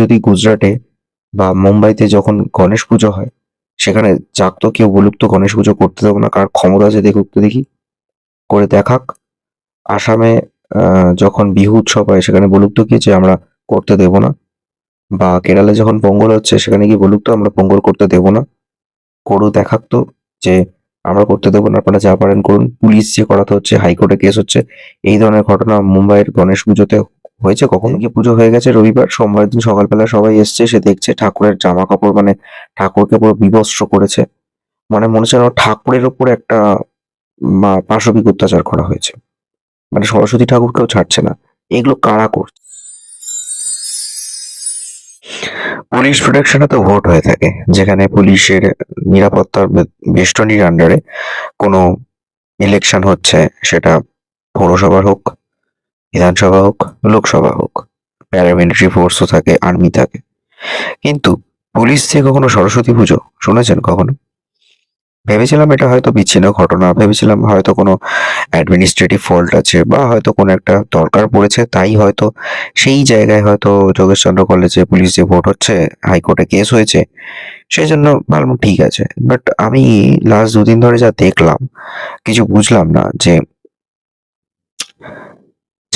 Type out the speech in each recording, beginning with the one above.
যদি গুজরাটে বা মুম্বাইতে যখন গণেশ পুজো হয়, সেখানে যাক তো কেউ বলুক তো গণেশ পুজো করতে দেবো না? কার ক্ষমতা আছে দেখুক তো দেখি। করে দেখাক। আসামে যখন বিহু উৎসব হয়, সেখানে বলুক তো কি যে আমরা করতে দেবো না? বা কেরালে যখন পঙ্গল হচ্ছে, সেখানে গিয়ে বলুক তো আমরা পঙ্গল করতে দেবো না? করু, দেখাক তো যে আমরা করতে দেবো না। আপনারা যা পারেন করুন। পুলিশ যে করাতে হচ্ছে, হাইকোর্টে কেস হচ্ছে, এই ধরনের ঘটনা মুম্বাইয়ের গণেশ পুজোতে হয়েছে? কখন কি পুজো হয়ে গেছে রবিবার? সোমবার দিন সকালবেলা সবাই এসছে, সে দেখছে ঠাকুরের জামা কাপড় মানে ঠাকুরকে পুরো বিবস্ত্র করেছে। মানে মনে হচ্ছে ঠাকুরের উপর একটা পাশবিক অত্যাচার করা হয়েছে। মানে সরস্বতী ঠাকুরকেও ছাড়ছে না। এগুলো কারা করছে পুলিশ প্রোটেকশনে তো ভোট হয়ে থাকে। যেখানে পুলিশের নিরাপত্তার বেষ্টনীর আন্ডারে কোনো ইলেকশন হচ্ছে, সেটা পৌরসভার হোক বিধানসভা হোক, লোকসভা হোক প্যারামিলিটারি ফোর্সও থাকে আর্মি থাকে। কিন্তু পুলিশ দিয়ে কখনো সরস্বতী পুজো, শুনেছেন কখনো? ভেবেছিলাম এটা হয়তো বিচ্ছিন্ন ঘটনা, ভেবেছিলাম হয়তো কোনো অ্যাডমিনিস্ট্রেটিভ ফল্ট আছে বা হয়তো কোনো একটা দরকার পড়েছে, তাই হয়তো সেই জায়গায় হয়তো যোগেশচন্দ্র কলেজে পুলিশ যে ভোট হচ্ছে, হাইকোর্টে কেস হয়েছে সেই জন্য ভাবলাম ঠিক আছে। বাট আমি লাস্ট দুদিন ধরে যা দেখলাম, কিছু বুঝলাম না যে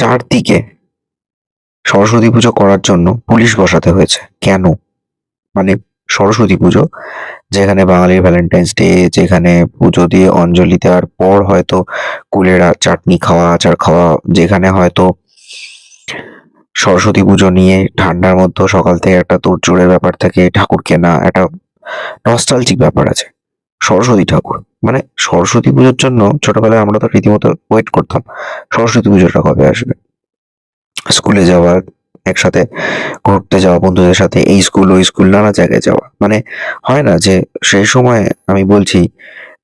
চারদিকে সরস্বতী পুজো করার জন্য পুলিশ বসাতে হয়েছে। কেন? মানে সরস্বতী পুজো, যেখানে বাঙালির ভ্যালেন্টাইন্স ডে যেখানে পুজো দিয়ে অঞ্জলি দেওয়ার পর হয়তো কুলেরা চাটনি খাওয়া, আচার খাওয়া, যেখানে হয়তো সরস্বতী পুজো নিয়ে ঠান্ডার মধ্যে সকাল থেকে একটা তোড়জোড়ের ব্যাপার থাকে ঠাকুর কেনা একটা নস্টালজিক ব্যাপার আছে। সরস্বতী ঠাকুর। মানে সরস্বতী পুজোর জন্য ছোটবেলায় আমরা তো রীতিমতো ওয়েট করতাম। সরস্বতী পুজোটা কবে আসবে? স্কুলে যাওয়া, একসাথে ঘুরতে যাওয়া, বন্ধুদের সাথে এই স্কুল ওই স্কুল নানা জায়গায় যাওয়া। মানে হয় না যে সেই সময় আমি বলছি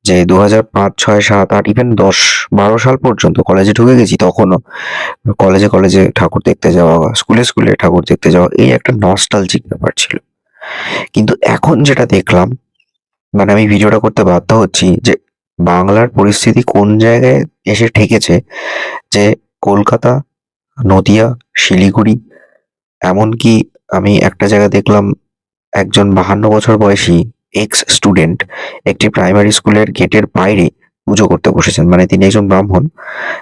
যে দু হাজার পাঁচ, ছয়, সাত, আট ইভেন দশ, বারো সাল পর্যন্ত কলেজে ঢুকে গেছি তখনও কলেজে কলেজে ঠাকুর দেখতে যাওয়া স্কুলে স্কুলে ঠাকুর দেখতে যাওয়া, এই একটা নস্টালজিক ব্যাপার ছিল। কিন্তু এখন যেটা দেখলাম মানে আমি ভিডিওটা করতে বাধ্য হচ্ছি যে বাংলার পরিস্থিতি কোন জায়গায় এসে ঠেকেছে যে কলকাতা, নদিয়া, শিলিগুড়ি, এমনকি আমি একটা জায়গা দেখলাম একজন বাহান্ন বছর বয়সী এক্স স্টুডেন্ট একটি প্রাইমারি স্কুলের গেটের বাইরে পুজো করতে বসেছেন। মানে তিনি একজন ব্রাহ্মণ।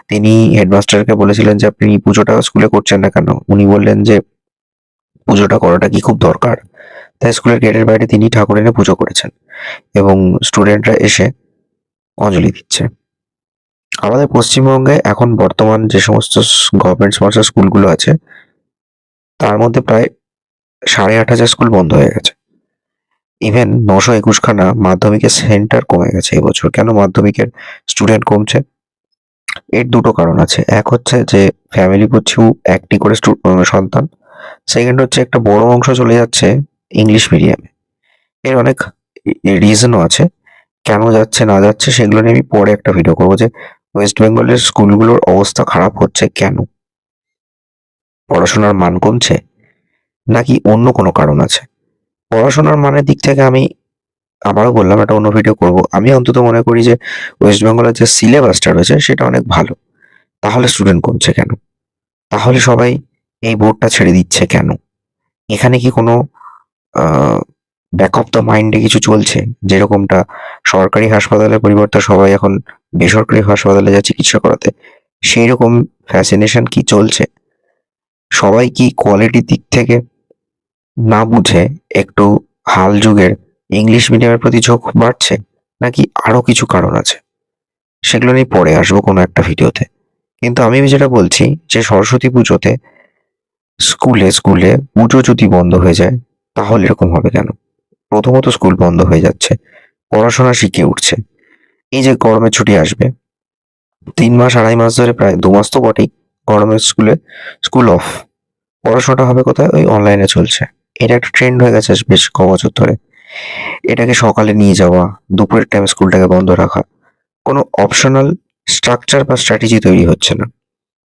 তিনি হেডমাস্টারকে বলেছিলেন যে, আপনি পুজোটা স্কুলে করছেন না কেন? উনি বললেন যে, পুজোটা করাটা কি খুব দরকার? তাই স্কুলের গেটের বাইরে তিনি ঠাকুর এনে পুজো করেছেন এবং স্টুডেন্টরা এসে অঞ্জলি দিচ্ছে। আমাদের পশ্চিমবঙ্গে এখন বর্তমান যে সমস্ত গভর্নমেন্ট স্পন্সর স্কুলগুলো আছে, তার মধ্যে প্রায় সাড়ে আট হাজার স্কুল বন্ধ হয়ে গেছে। ইভেন নশো একুশখানা মাধ্যমিকের সেন্টার কমে গেছে এবছর কেন মাধ্যমিকের স্টুডেন্ট কমছে? এর দুটো কারণ আছে। এক হচ্ছে যে ফ্যামিলি পিছু একটি করে সন্তান। সেকেন্ড হচ্ছে একটা বড় অংশ চলে যাচ্ছে ইংলিশ মিডিয়ামে এর অনেক রিজনও আছে। কেন যাচ্ছে, না যাচ্ছে, সেগুলো নিয়ে আমি পরে একটা ভিডিও করব যে ওয়েস্ট বেঙ্গলের স্কুলগুলোর অবস্থা খারাপ হচ্ছে কেন? পড়াশোনার মান কমছে? নাকি অন্য কোনো কারণ আছে? পড়াশোনার মানের দিক থেকে আমি আবারও বললাম, একটা অন্য ভিডিও করব। আমি অন্তত মনে করি যে ওয়েস্ট বেঙ্গলের যে সিলেবাসটা রয়েছে, সেটা অনেক ভালো। তাহলে স্টুডেন্ট কমছে কেন? তাহলে সবাই এই বোর্ডটা ছেড়ে দিচ্ছে কেন? এখানে কি কোনো ব্যাক অফ দ্য মাইন্ডে কিছু চলছে। যেরকমটা সরকারি হাসপাতালের পরিবর্তে সবাই এখন বেসরকারি হাসপাতালে যা চিকিৎসা করাতে সেই রকম ফ্যাসিনেশন কি চলছে? সবাই কি কোয়ালিটির দিক থেকে না বুঝে একটু হাল যুগের ইংলিশ মিডিয়ামের প্রতি ঝোঁক বাড়ছে? নাকি আরও কিছু কারণ আছে? সেগুলো নিয়ে পরে আসব কোনো একটা ভিডিওতে। কিন্তু আমি যেটা বলছি যে সরস্বতী পুজোতে স্কুলে স্কুলে পুজো যদি বন্ধ হয়ে যায় তাহলে এরকম হবে কেন? প্রথমত স্কুল বন্ধ হয়ে যাচ্ছে, পড়াশোনা শিখে উঠছে। এই যে গরমের ছুটি আসবে, তিন মাস, আড়াই মাস ধরে প্রায় দু মাস তো বটেই গরমের স্কুলে স্কুল অফ। পড়াশোনাটা হবে কোথায়? ওই অনলাইনে চলছে। এটা একটা ট্রেন্ড হয়ে গেছে বেশ ক বছর ধরে। এটাকে সকালে নিয়ে যাওয়া, দুপুরের টাইমে স্কুলটাকে বন্ধ রাখা। কোনো অপশনাল স্ট্রাকচার বা স্ট্র্যাটেজি তৈরি হচ্ছে না।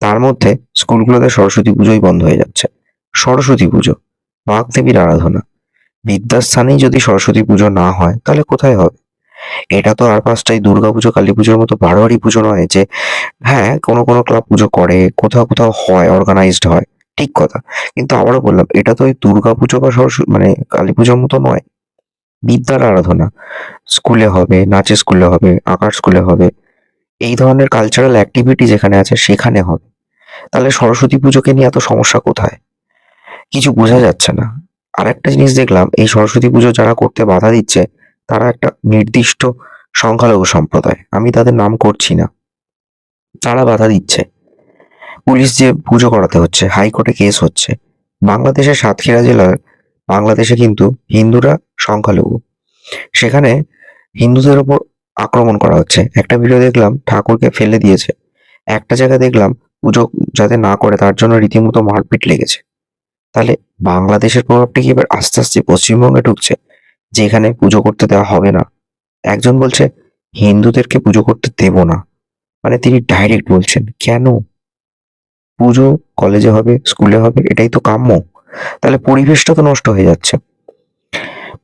তার মধ্যে স্কুলগুলোতে সরস্বতী পুজোই বন্ধ হয়ে যাচ্ছে। সরস্বতী পুজো। বাগদেবীর আরাধনা। বিদ্যাস্থানেই যদি সরস্বতী পুজো না হয়, তাহলে কোথায় হবে? এটা তো আর পাঁচটাই দুর্গা পুজো, কালী পুজোর মতো বারোয়ারি পুজো নয় যে হ্যাঁ কোনো কোনো ক্লাব পুজো করে, কোথাও কোথাও হয় অর্গানাইজড হয়, ঠিক কথা। কিন্তু আবারও বললাম, এটা তো ওই দুর্গাপুজো বা সরস্বতী মানে কালী পুজোর মতো নয়। বিদ্যার আরাধনা। স্কুলে হবে, নাচের স্কুলে হবে, আঁকার স্কুলে হবে, এই ধরনের কালচারাল অ্যাক্টিভিটি যেখানে আছে, সেখানে হবে। তাহলে সরস্বতী পুজোকে নিয়ে এত সমস্যা কোথায়? কিছু বোঝা যাচ্ছে না। আর একটা জিনিস দেখলাম, এই সরস্বতী পুজো যারা করতে বাধা দিচ্ছে, তারা একটা নির্দিষ্ট সংখ্যালঘু সম্প্রদায়। আমি তাদের নাম করছি না। তারা বাধা দিচ্ছে। পুলিশ যে পুজো করাতে হচ্ছে, হাইকোর্টে কেস হচ্ছে। বাংলাদেশের সাতক্ষীরা জেলার, বাংলাদেশে কিন্তু হিন্দুরা সংখ্যালঘু। সেখানে হিন্দুদের ওপর আক্রমণ করা হচ্ছে। একটা ভিডিও দেখলাম, ঠাকুরকে ফেলে দিয়েছে। একটা জায়গায় দেখলাম, পুজো যাতে না করে, তার জন্য রীতিমতো মারপিট লেগেছে। তাহলে বাংলাদেশের প্রভাবটা কি এবার আস্তে আস্তে পশ্চিমবঙ্গে ঢুকছে? যেখানে পুজো করতে দেওয়া হবে না। একজন বলছে, হিন্দুদেরকে পুজো করতে দেব না। মানে তিনি ডাইরেক্ট বলছেন, কেন? পুজো কলেজে হবে স্কুলে হবে, এটাই তো কাম্য। তাহলে পরিবেশটা তো নষ্ট হয়ে যাচ্ছে।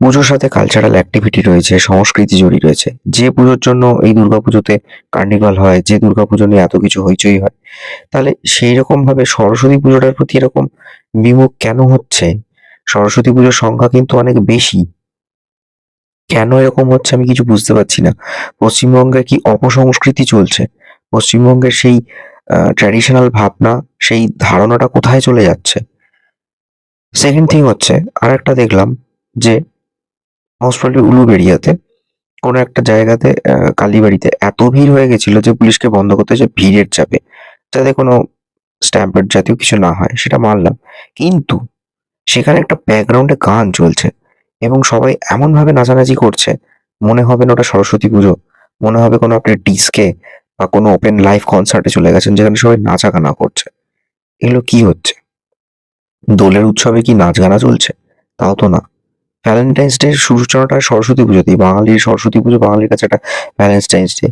পুজোর সাথে কালচারাল অ্যাক্টিভিটি রয়েছে, সংস্কৃতি জড়িয়ে রয়েছে। যে পুজোর জন্য এই দুর্গাপুজোতে কার্নিভাল হয়, যে দুর্গাপুজো নিয়ে এত কিছু হইচই হয়, তাহলে সেই রকম ভাবে সরস্বতী পুজোটার প্রতি এরকম বিমুখ কেন হচ্ছে? সরস্বতী পুজোর সংখ্যা কিন্তু অনেক বেশি। কেন এরকম হচ্ছে আমি কিছু বুঝতে পারছি না। পশ্চিমবঙ্গে কি অপসংস্কৃতি চলছে? পশ্চিমবঙ্গের সেই ট্র্যাডিশনাল ভাবনা, সেই ধারণাটা কোথায় চলে যাচ্ছে? সেকেন্ড থিং হচ্ছে আর একটা দেখলাম যে হসপিটাল উলুবেড়িয়াতে, কোনো একটা জায়গাতে কালীবাড়িতে এত ভিড় হয়ে গেছিল যে পুলিশকে বন্ধ করতে হয়েছে ভিড়ের চাপে, যাতে কোনো স্ট্যাম্পেড জাতীয় কিছু না হয়, সেটা মানলাম। কিন্তু সেখানে একটা ব্যাকগ্রাউন্ডে গান চলছে এবং সবাই এমনভাবে নাচানাচি করছে, মনে হবে না ওটা সরস্বতী পুজো, মনে হবে কোনো একটা ডিস্কে বা কোনো ওপেন লাইভ কনসার্টে চলে গেছেন যেখানে সবাই নাচা গানা করছে। এগুলো কি হচ্ছে? দোলের উৎসবে কি নাচ গানা চলছে? তাও তো না। ভ্যালেন্টাইন্স ডে সূচনাটা সরস্বতী পুজোতেই বাঙালির সরস্বতী পুজো, বাঙালির কাছে একটা ভ্যালেন্টাইন্স ডে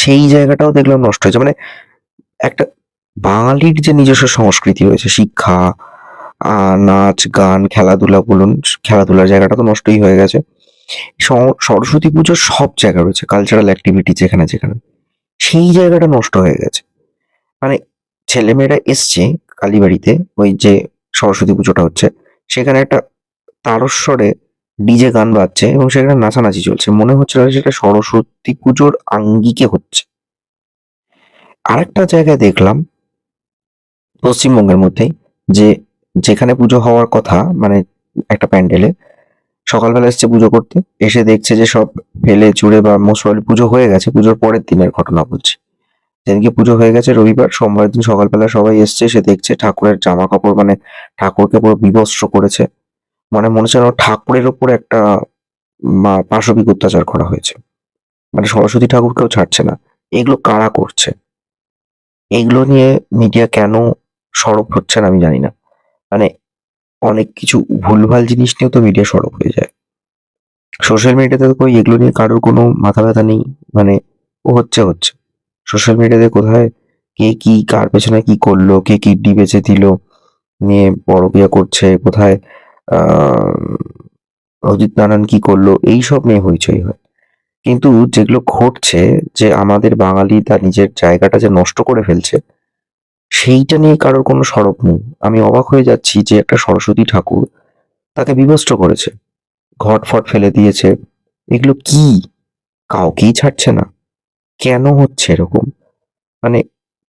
সেই জায়গাটাও দেখলাম নষ্ট হয়েছে। মানে একটা বাঙালির যে নিজস্ব সংস্কৃতি রয়েছে, শিক্ষা নাচ, গান, খেলাধুলা বলুন, খেলাধুলার জায়গাটা তো নষ্টই হয়ে গেছে। সরস্বতী পুজোর সব জায়গা রয়েছে কালচারাল অ্যাক্টিভিটি যেখানে যেখানে। সেই জায়গাটা নষ্ট হয়ে গেছে। মানে ছেলেমেয়েরা এসছে কালীবাড়িতে, ওই যে সরস্বতী পুজোটা হচ্ছে, সেখানে একটা তারস্বরে ডিজে গান বাজছে এবং সেখানে নাচানাচি চলছে। মনে হচ্ছে না সেটা সরস্বতী পুজোর আঙ্গিকে হচ্ছে। আরেকটা জায়গায় দেখলাম পশ্চিমবঙ্গের মধ্যেই যে যেখানে পুজো হওয়ার কথা মানে একটা প্যান্ডেলে সকালবেলা এসছে পুজো করতে, এসে দেখছে যে সব ফেলে চুড়ে বা প্রবাবলি পুজো হয়ে গেছে, পুজোর পরের দিনের ঘটনা বলছি। যেদিনকে পুজো হয়ে গেছে রবিবার, সোমবার দিন সকালবেলা সবাই এসছে, সে দেখছে ঠাকুরের জামা কাপড় মানে ঠাকুরকে পুরো বিবস্ত্র করেছে। মানে মনে হচ্ছে ঠাকুরের ওপর একটা পাশবিক অত্যাচার করা হয়েছে। মানে সরস্বতী ঠাকুরকেও ছাড়ছে না। এগুলো কারা করছে? এগুলো নিয়ে মিডিয়া কেন সরব হচ্ছে না আমি জানি না। মানে অনেক কিছু ভুলভাল জিনিস নিয়েও তো মিডিয়া সরব হয়ে যায়। সোশ্যাল মিডিয়াতে তো এগুলো নিয়ে কারোর কোনো মাথা ব্যথা নেই। মানে ও হচ্ছে হচ্ছে। সোশ্যাল মিডিয়াতে কোথায় কে কি, কার পেছনে কি করল, কে কিডনি বেচে দিল, নিয়ে বড় বিয়া করছে, কোথায় অজিত নারায়ণ কি করল? এইসব নিয়ে হইচই হয়। কিন্তু যেগুলো ঘটছে যে আমাদের বাঙালি তার নিজের জায়গাটা যে নষ্ট করে ফেলছে, সেইটা নিয়ে কারোর কোনো সরব নেই। আমি অবাক হয়ে যাচ্ছি যে একটা সরস্বতী ঠাকুর তাকে বিভস্ত করেছে, ঘট ফট ফেলে দিয়েছে। এগুলো কি? কাউকেই ছাড়ছে না। কেন হচ্ছে এরকম? মানে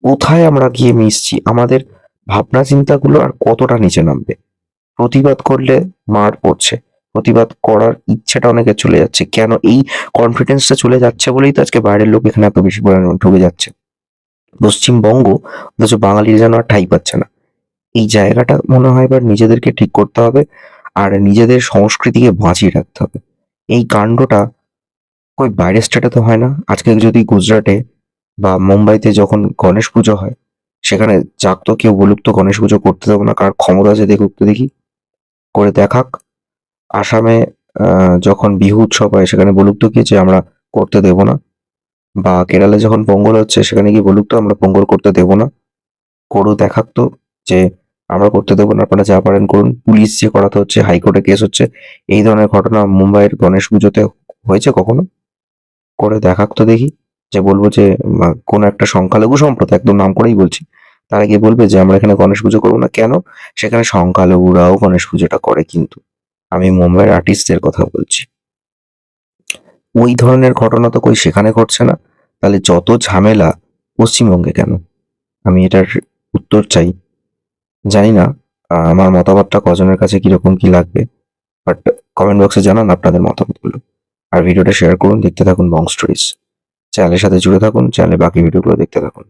কোথায় আমরা গিয়ে মিশছি? আমাদের ভাবনা চিন্তাগুলো আর কতটা নিচে নামবে? প্রতিবাদ করলে মার পড়ছে। প্রতিবাদ করার ইচ্ছেটা অনেকে চলে যাচ্ছে। কেন এই কনফিডেন্সটা চলে যাচ্ছে বলেই তো আজকে বাইরের লোক এখানে এত বেশি পরিমাণে ঢুকে যাচ্ছে। পশ্চিমবঙ্গ অথচ বাঙালির যেন আর ঠাই পাচ্ছে না। এই জায়গাটা মনে হয় এবার নিজেদেরকে ঠিক করতে হবে আর নিজেদের সংস্কৃতিকে বাঁচিয়ে রাখতে হবে। এই কাণ্ডটা কই বাইরের স্টেটে তো হয় না। আজকে যদি গুজরাটে বা মুম্বাইতে যখন গণেশ পুজো হয়, সেখানে যাক তো কেউ বলুক তো গণেশ পুজো করতে দেবো না, কার ক্ষমতা আছে দেখুক তো দেখি। করে দেখাক। আসামে যখন বিহু উৎসব হয়, সেখানে বলুক তো কি যে আমরা করতে দেবো না? বা কেরালে যখন পোঙ্গল হচ্ছে, সেখানে কি বলুক তো আমরা পোঙ্গল করতে দেবো না? করো, দেখাক তো যে আমরা করতে দেবো না, আপনারা যা পারেন করুন। পুলিশ যে করাতে হচ্ছে, হাইকোর্টে কেস হচ্ছে, এই ধরনের ঘটনা মুম্বাইয়ের গণেশ পুজোতে হয়েছে কখনো? করে দেখাক তো দেখি। যে বলব যে কোনো একটা সংখ্যালঘু সম্প্রদায়, একদম নাম করেই বলছি তারা গিয়ে বলবে যে, আমরা এখানে গণেশ পুজো করব না। কেন? সেখানে সংখ্যালঘুরাও গণেশ পুজোটা করে কিন্তু। আমি মুম্বাইয়ের আর্টিস্টদের কথা বলছি। ওই ধরনের ঘটনা তো কই সেখানে ঘটছে না? তাহলে যত ঝামেলা পশ্চিমবঙ্গে কেন? আমি এটার উত্তর চাই। জানি না, আমার মতামতটা কজনের কাছে কীরকম কি লাগবে বাট কমেন্ট বক্সে জানান আপনাদের মতামতগুলো। আর ভিডিওটা শেয়ার করুন, দেখতে থাকুন বং স্টোরিজ চ্যানেলের সাথে জুড়ে থাকুন চ্যানেলে বাকি ভিডিওগুলো দেখতে থাকুন।